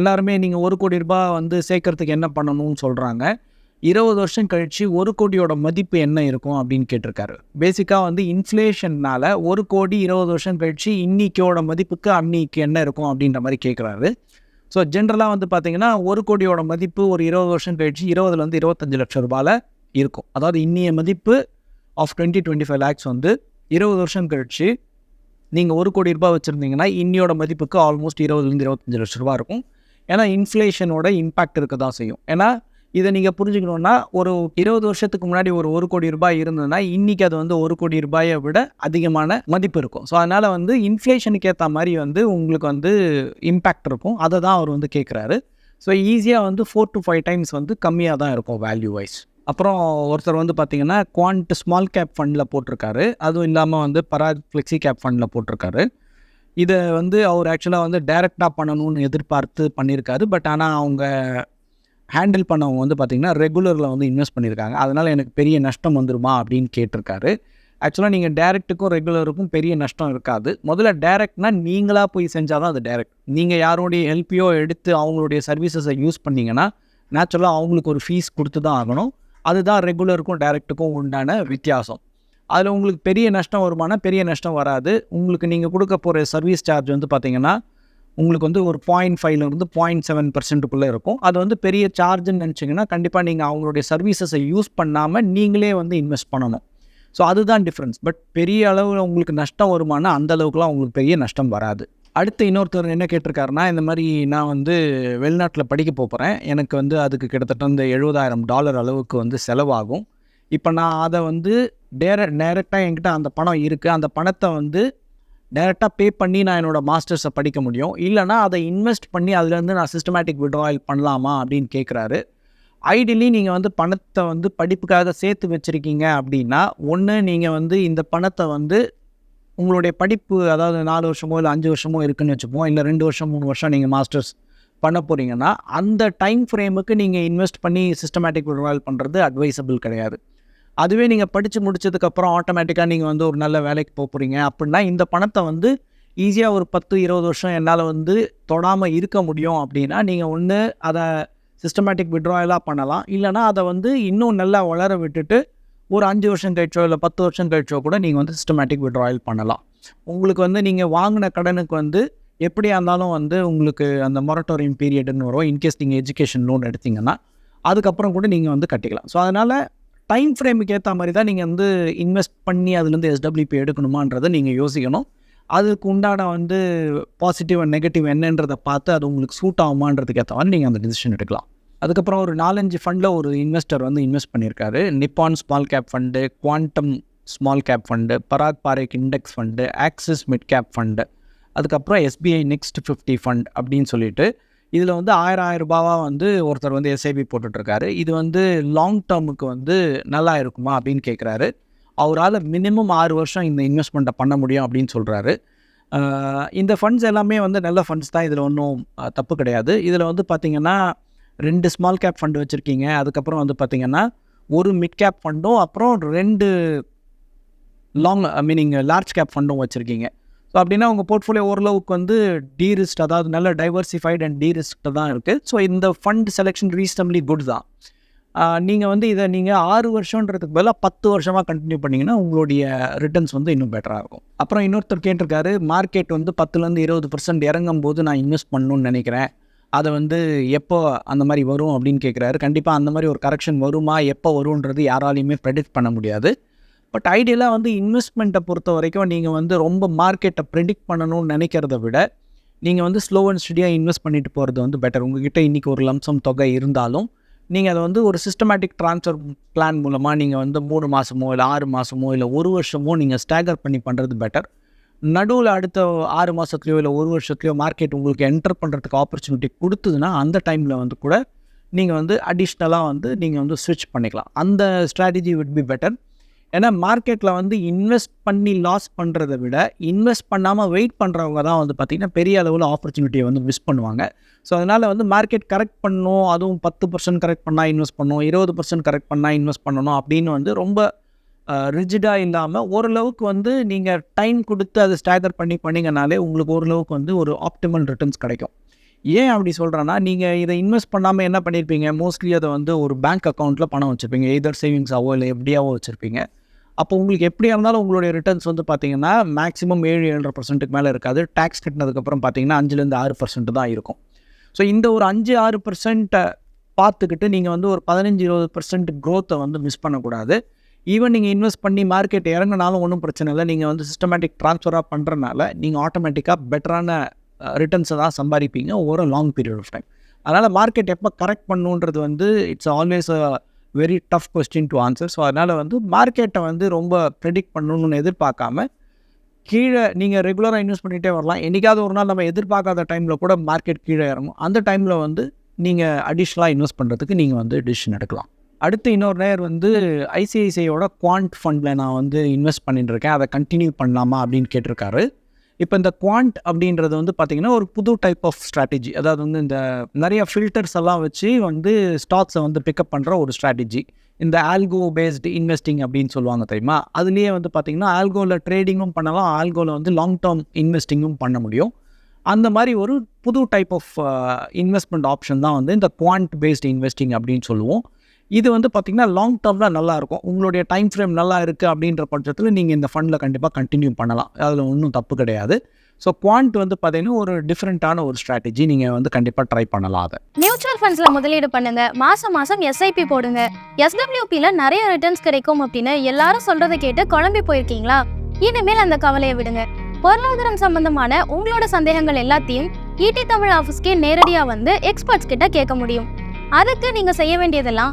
எல்லாருமே நீங்கள் ஒரு கோடி ரூபாய் வந்து சேர்க்கறதுக்கு என்ன பண்ணணும்னு சொல்கிறாங்க இருபது வருஷம் கழித்து ஒரு கோடியோட மதிப்பு என்ன இருக்கும் அப்படின்னு கேட்டிருக்காரு. பேசிக்காக வந்து இன்ஃப்ளேஷன்னால் ஒரு கோடி இருபது வருஷம் கழித்து இன்னிக்கோட மதிப்புக்கு அன்னைக்கு என்ன இருக்கும் அப்படின்ற மாதிரி கேட்குறாரு ஸோ ஜென்ரலாக வந்து பார்த்திங்கன்னா ஒரு கோடியோட மதிப்பு ஒரு இருபது வருஷம் கழித்து இருபதுலேருந்து இருபத்தஞ்சி லட்சம் ரூபாயில் இருக்கும். அதாவது இன்னிய மதிப்பு of twenty twenty five lakhs வந்து இருபது வருஷம் கழிச்சு நீங்கள் ஒரு கோடி ரூபாய் வச்சுருந்தீங்கன்னா இன்னியோட மதிப்புக்கு ஆல்மோஸ்ட் இருபதுலேருந்து இருபத்தஞ்சி லட்ச ரூபா இருக்கும். ஏன்னா இன்ஃப்ளேஷனோட இம்பாக்ட் இருக்க தான் செய்யும். ஏன்னா இதை நீங்கள் புரிஞ்சுக்கணுன்னா ஒரு இருபது வருஷத்துக்கு முன்னாடி ஒரு ஒரு கோடி ரூபாய் இருந்ததுன்னா இன்றைக்கி அது வந்து ஒரு கோடி ரூபாயை விட அதிகமான மதிப்பு இருக்கும். ஸோ அதனால் வந்து இன்ஃப்ளேஷனுக்கு ஏற்ற மாதிரி வந்து உங்களுக்கு வந்து இம்பேக்ட் இருக்கும். அதை தான் அவர் வந்து கேட்குறாரு ஸோ ஈஸியாக வந்து ஃபோர் டு ஃபைவ் டைம்ஸ் வந்து கம்மியாக தான் இருக்கும் வேல்யூ வைஸ் அப்புறம் ஒருத்தர் வந்து பார்த்தீங்கன்னா குவான்ட் ஸ்மால் கேப் ஃபண்டில் போட்டிருக்காரு. அதுவும் இல்லாமல் வந்து பரா ஃப்ளெக்ஸி கேப் ஃபண்டில் போட்டிருக்காரு. இதை வந்து அவர் ஆக்சுவலாக வந்து டைரெக்டாக பண்ணணும்னு எதிர்பார்த்து பண்ணியிருக்காரு. பட் ஆனால் அவங்க ஹேண்டில் பண்ணவங்க வந்து பார்த்திங்கன்னா ரெகுலரில் வந்து இன்வெஸ்ட் பண்ணியிருக்காங்க. அதனால் எனக்கு பெரிய நஷ்டம் வந்துருமா அப்படின்னு கேட்டிருக்காரு. ஆக்சுவலாக நீங்கள் டேரெக்ட்டுக்கும் ரெகுலருக்கும் பெரிய நஷ்டம் இருக்காது. முதல்ல டேரெக்ட்னா நீங்களாக போய் செஞ்சால் தான் அது டேரெக்ட் நீங்கள் யாரோடைய ஹெல்ப்பையோ எடுத்து அவங்களுடைய சர்வீசஸை யூஸ் பண்ணிங்கன்னா நேச்சுரலாக அவங்களுக்கு ஒரு ஃபீஸ் கொடுத்து தான் ஆகணும். அதுதான் ரெகுலருக்கும் டேரெக்ட்டுக்கும் உண்டான வித்தியாசம். அதில் உங்களுக்கு பெரிய நஷ்டம் வருமானா பெரிய நஷ்டம் வராது. உங்களுக்கு நீங்கள் கொடுக்க போகிற சர்வீஸ் சார்ஜ் வந்து பார்த்திங்கன்னா உங்களுக்கு வந்து ஒரு பாயிண்ட் ஃபைவ்லேருந்து பாயிண்ட் செவன் பர்சன்ட்டுக்குள்ளே இருக்கும். அது வந்து பெரிய சார்ஜுன்னு நினச்சிங்கன்னா கண்டிப்பாக நீங்கள் அவங்களுடைய சர்வீசஸை யூஸ் பண்ணாமல் நீங்களே வந்து இன்வெஸ்ட் பண்ணணும். ஸோ அதுதான் டிஃப்ரென்ஸ் பட் பெரிய அளவில் உங்களுக்கு நஷ்டம் வருமானா அந்த அளவுக்குலாம் உங்களுக்கு பெரிய நஷ்டம் வராது. அடுத்து இன்னொருத்தர் என்ன கேட்டிருக்காருன்னா இந்த மாதிரி நான் வந்து வெளிநாட்டில் படிக்க போகிறேன் எனக்கு வந்து அதுக்கு கிட்டத்தட்ட இந்த எழுபதாயிரம் டாலர் அளவுக்கு வந்து செலவாகும். இப்போ நான் அதை வந்து டேர டேரெக்டாக என்கிட்ட அந்த பணம் இருக்குது அந்த பணத்தை வந்து டேரெக்டாக பே பண்ணி நான் என்னோடய மாஸ்டர்ஸை படிக்க முடியும். இல்லைனா அதை இன்வெஸ்ட் பண்ணி அதுலேருந்து நான் சிஸ்டமேட்டிக் விட்ராயல் பண்ணலாமா அப்படின்னு கேட்குறாரு ஐடியலி நீங்கள் வந்து பணத்தை வந்து படிப்புக்காக சேர்த்து வச்சுருக்கீங்க அப்படின்னா ஒன்று நீங்கள் வந்து இந்த பணத்தை வந்து உங்களுடைய படிப்பு அதாவது நாலு வருஷமோ இல்லை அஞ்சு வருஷமோ இருக்குன்னு வச்சுப்போம். இல்லை ரெண்டு வருஷம் மூணு வருஷம் நீங்கள் மாஸ்டர்ஸ் பண்ண போகிறீங்கன்னா அந்த டைம் ஃப்ரேமுக்கு நீங்கள் இன்வெஸ்ட் பண்ணி சிஸ்டமேட்டிக் விட்ராயல் பண்ணுறது அட்வைசபிள் கிடையாது. அதுவே நீங்கள் படித்து முடிச்சதுக்கப்புறம் ஆட்டோமேட்டிக்காக நீங்கள் வந்து ஒரு நல்ல வேலைக்கு போக போகிறீங்க அப்படின்னா இந்த பணத்தை வந்து ஈஸியாக ஒரு பத்து இருபது வருஷம் என்னால் வந்து தொடாமல் இருக்க முடியும் அப்படின்னா நீங்கள் ஒன்று அதை சிஸ்டமேட்டிக் விட்ராயலாக பண்ணலாம். இல்லைனா அதை வந்து இன்னும் நல்லா வளர விட்டுட்டு ஒரு அஞ்சு வருஷம் கழிச்சோ இல்லை பத்து வருஷம் கழிச்சோ கூட நீங்கள் வந்து சிஸ்டமேட்டிக் விட்ராயல் பண்ணலாம். உங்களுக்கு வந்து நீங்கள் வாங்கின கடனுக்கு வந்து எப்படியா இருந்தாலும் வந்து உங்களுக்கு அந்த மொரட்டோரியம் பீரியடுன்னு வரும். இன்கேஸ் நீங்கள் எஜுகேஷன் லோன் எடுத்தீங்கன்னா அதுக்கப்புறம் கூட நீங்கள் வந்து கட்டிக்கலாம். ஸோ அதனால் டைம் ஃப்ரேமுக்கு ஏற்ற மாதிரி தான் நீங்கள் வந்து இன்வெஸ்ட் பண்ணி அதுலேருந்து எஸ்டபிள்யூபி எடுக்கணுமான்றதை நீங்கள் யோசிக்கணும். அதுக்கு உண்டான வந்து பாசிட்டிவ் அண்ட் நெகட்டிவ் என்னன்றதை பார்த்து அது உங்களுக்கு சூட் ஆகுமான்றதுக்கு ஏற்ற மாதிரி நீங்கள் அந்த டிசிஷன் எடுக்கலாம். அதுக்கப்புறம் ஒரு நாலஞ்சு ஃபண்டில் ஒரு இன்வெஸ்டர் வந்து இன்வெஸ்ட் பண்ணியிருக்காரு. Nippon small cap fund Quantum small cap fund Parag Parikh index fund Axis mid cap fund அதுக்கப்புறம் எஸ்பிஐ நெக்ஸ்ட் ஃபிஃப்டி ஃபண்ட் அப்படின்னு சொல்லிட்டு இதில் வந்து ஆயிரம் ஆயிரம் ரூபாவாக வந்து ஒருத்தர் வந்து எஸ்ஐபி போட்டுட்ருக்காரு. இது வந்து லாங் டேர்முக்கு வந்து நல்லா இருக்குமா அப்படின்னு கேட்குறாரு அவரால் மினிமம் ஆறு வருஷம் இந்த இன்வெஸ்ட்மெண்ட்டை பண்ண முடியும் அப்படின்னு சொல்கிறாரு இந்த ஃபண்ட்ஸ் எல்லாமே வந்து நல்ல ஃபண்ட்ஸ் தான். இதில் ஒன்றும் தப்பு கிடையாது. இதில் வந்து பார்த்திங்கன்னா ரெண்டு ஸ்மால் கேப் ஃபண்டு வச்சுருக்கீங்க. அதுக்கப்புறம் வந்து பார்த்திங்கன்னா ஒரு மிட் கேப் ஃபண்டும் அப்புறம் ரெண்டு லாங் மீனிங் லார்ஜ் கேப் ஃபண்டும் வச்சுருக்கீங்க. ஸோ அப்படின்னா உங்கள் போர்ட்ஃபோலியோ ஓரளவுக்கு வந்து டீரிஸ்ட் அதாவது நல்ல டைவர்சிஃபைட் அண்ட் டீரிஸ்ட் தான் இருக்குது ஸோ இந்த ஃபண்ட் செலெக்ஷன் ரீசனபிளி குட் தான். நீங்கள் வந்து இதை நீங்கள் ஆறு வருஷன்றதுக்கு பதிலாக பத்து வருஷமாக கண்டினியூ பண்ணிங்கன்னா உங்களுடைய ரிட்டர்ன்ஸ் வந்து இன்னும் பெட்டராக இருக்கும். அப்புறம் இன்னொருத்தர் கேட்டிருக்காரு மார்க்கெட் வந்து பத்துலேருந்து இருபது பர்சன்ட் இறங்கும் போது நான் இன்வெஸ்ட் பண்ணணும்னு நினைக்கிறேன். அதை வந்து எப்போ அந்த மாதிரி வரும் அப்படின்னு கேட்குறாரு. கண்டிப்பாக அந்த மாதிரி ஒரு கரெக்ஷன் வருமா எப்போ வரும்ன்றது யாராலையுமே ப்ரெடிக்ட் பண்ண முடியாது. பட் ஐடியலாக வந்து இன்வெஸ்ட்மெண்ட்டை பொறுத்த வரைக்கும் நீங்கள் வந்து ரொம்ப மார்க்கெட்டை ப்ரெடிக்ட் பண்ணணும்னு நினைக்கிறத விட நீங்கள் வந்து ஸ்லோ அண்ட் ஸ்டடியாக இன்வெஸ்ட் பண்ணிட்டு போகிறது வந்து பெட்டர். உங்ககிட்ட இன்றைக்கி ஒரு லம்சம் தொகை இருந்தாலும் நீங்கள் அதை வந்து ஒரு சிஸ்டமேட்டிக் ட்ரான்ஸ்ஃபர் பிளான் மூலமாக நீங்கள் வந்து மூணு மாதமோ இல்லை ஆறு மாதமோ இல்லை ஒரு வருஷமோ நீங்கள் ஸ்டாகர் பண்ணி பண்ணுறது பெட்டர் நடுவில் அடுத்த ஆறு மாதத்துலையோ இல்லை ஒரு வருஷத்துலையோ மார்க்கெட் உங்களுக்கு என்டர் பண்ணுறதுக்கு ஆப்பர்ச்சுனிட்டி கொடுத்ததுன்னா அந்த டைமில் வந்து கூட நீங்கள் வந்து அடிஷ்னலாக வந்து நீங்கள் வந்து ஸ்விட்ச் பண்ணிக்கலாம். அந்த ஸ்ட்ராட்டஜி விட் பி பெட்டர் ஏன்னா மார்க்கெட்டில் வந்து இன்வெஸ்ட் பண்ணி லாஸ் பண்ணுறதை விட இன்வெஸ்ட் பண்ணாமல் வெயிட் பண்ணுறவங்க தான் வந்து பார்த்திங்கன்னா பெரிய அளவில் ஆப்பர்ச்சுனிட்டியை வந்து மிஸ் பண்ணுவாங்க. ஸோ அதனால் வந்து மார்க்கெட் கரெக்ட் பண்ணணும் அதுவும் பத்து பர்சன்ட் கரெக்ட் பண்ணால் இன்வெஸ்ட் பண்ணணும் இருபது பர்சன்ட் கரெக்ட் பண்ணால் இன்வெஸ்ட் பண்ணணும் அப்படின்னு வந்து ரொம்ப ரிஜிடாக இல்லாமல் ஓரளவுக்கு வந்து நீங்கள் டைம் கொடுத்து அதை ஸ்டாகர் பண்ணி பண்ணிங்கனாலே உங்களுக்கு ஓரளவுக்கு வந்து ஒரு ஆப்டிமல் ரிட்டர்ன்ஸ் கிடைக்கும். ஏன் அப்படி சொல்கிறேன்னா நீங்கள் இதை இன்வெஸ்ட் பண்ணாமல் என்ன பண்ணியிருப்பீங்க மோஸ்ட்லி அதை வந்து ஒரு பேங்க் அக்கௌண்ட்டில் பணம் வச்சுருப்பீங்க. எதர் சேவிங்ஸாவோ இல்லை எப்படியாவோ வச்சுருப்பீங்க. அப்போ உங்களுக்கு எப்படியா இருந்தாலும் உங்களுடைய ரிட்டர்ன்ஸ் வந்து பார்த்தீங்கன்னா மேக்ஸிமம் ஏழு ஏழரை பர்சன்ட்டுக்கு மேலே இருக்காது. டேக்ஸ் கட்டினதுக்கப்புறம் பார்த்தீங்கன்னா அஞ்சுலேருந்து ஆறு பர்சன்ட் தான் இருக்கும். ஸோ இந்த ஒரு அஞ்சு ஆறு பர்சன்ட்டை பார்த்துக்கிட்டு நீங்கள் வந்து ஒரு பதினஞ்சு இருபது பர்சன்ட் க்ரோத்தை வந்து மிஸ் பண்ணக்கூடாது. ஈவன் நீங்கள் இன்வெஸ்ட் பண்ணி மார்க்கெட் இறங்கினாலும் ஒன்றும் பிரச்சனை இல்லை. நீங்கள் வந்து சிஸ்டமேட்டிக் ட்ரான்ஸ்ஃபராக பண்ணுறனால நீங்கள் ஆட்டோமேட்டிக்காக பெட்டரான ரிட்டர்ன்ஸை தான் சம்பாதிப்பீங்க ஒவ்வொரு லாங் பீரியட் ஆஃப் டைம் அதனால் மார்க்கெட் எப்போ கரெக்ட் பண்ணுன்றது வந்து it's always a very tough question to answer so அதனால் வந்து மார்க்கெட்டை வந்து ரொம்ப ப்ரெடிக்ட் பண்ணணும்னு எதிர்பார்க்காம கீழே நீங்கள் ரெகுலராக இன்வெஸ்ட் பண்ணிகிட்டே வரலாம். என்றைக்காவது ஒரு நாள் நம்ம எதிர்பார்க்காத டைமில் கூட மார்க்கெட் கீழே இறங்கும். அந்த டைமில் வந்து நீங்கள் அடிஷ்னலாக இன்வெஸ்ட் பண்ணுறதுக்கு நீங்கள் வந்து டிசிஷன் எடுக்கலாம். அடுத்து இன்னொரு நேர் வந்து ஐசிஐசிஐயோட குவாண்ட் ஃபண்டில் நான் வந்து இன்வெஸ்ட் பண்ணிட்டு இருக்கேன். அதை கண்டினியூ பண்ணலாமா அப்படின்னு கேட்டிருக்காரு. இப்போ இந்த குவாண்ட் அப்படின்றது வந்து பார்த்திங்கன்னா ஒரு புது டைப் ஆஃப் ஸ்ட்ராட்டஜி அதாவது வந்து இந்த நிறைய ஃபில்டர்ஸ் எல்லாம் வச்சு வந்து ஸ்டாக்ஸை வந்து பிக்கப் பண்ணுற ஒரு ஸ்ட்ராட்டஜி இந்த ஆல்கோ பேஸ்டு இன்வெஸ்டிங் அப்படின்னு சொல்லுவாங்க தெரியுமா? அதுலேயே வந்து பார்த்திங்கன்னா ஆல்கோவில் ட்ரேடிங்கும் பண்ணலாம் ஆல்கோவில் வந்து லாங் டேர்ம் இன்வெஸ்டிங்கும் பண்ண முடியும். அந்த மாதிரி ஒரு புது டைப் ஆஃப் இன்வெஸ்ட்மெண்ட் ஆப்ஷன் தான் வந்து இந்த குவாண்ட் பேஸ்டு இன்வெஸ்டிங் அப்படின்னு சொல்லுவோம். இது வந்து பார்த்திங்கன்னா லாங் டேர்மில் நல்லாயிருக்கும். உங்களுடைய டைம் ஃப்ரேம் நல்லா இருக்குது அப்படின்ற பட்சத்தில் நீங்கள் இந்த ஃபண்டில் கண்டிப்பாக கண்டினியூ பண்ணலாம். அதில் ஒன்றும் தப்பு கிடையாது. ஸோ குவாண்ட் வந்து பார்த்தீங்கன்னா ஒரு டிஃப்ரெண்ட்டான ஒரு ஸ்ட்ராட்டஜி நீங்கள் வந்து கண்டிப்பாக ட்ரை பண்ணலாம் அதை. மியூச்சுவல் ஃபண்ட்ஸில் முதலீடு பண்ணுங்க. மாதம் மாதம் எஸ்ஐபி போடுங்க. எஸ்டபிள்யூபியில் நிறைய ரிட்டர்ன்ஸ் கிடைக்கும் அப்படின்னு எல்லாரும் சொல்கிறத கேட்டு குழம்பி போயிருக்கீங்களா? இனிமேல் அந்த கவலையை விடுங்க. பொருளாதாரம் சம்பந்தமான உங்களோட சந்தேகங்கள் எல்லாத்தையும் ஈடி தமிழ் ஆஃபீஸ்க்கே நேரடியாக வந்து எக்ஸ்பர்ட்ஸ் கிட்ட கேட்க முடியும். அதுக்கு நீங்கள் செய்ய வேண்டியதெல்லாம்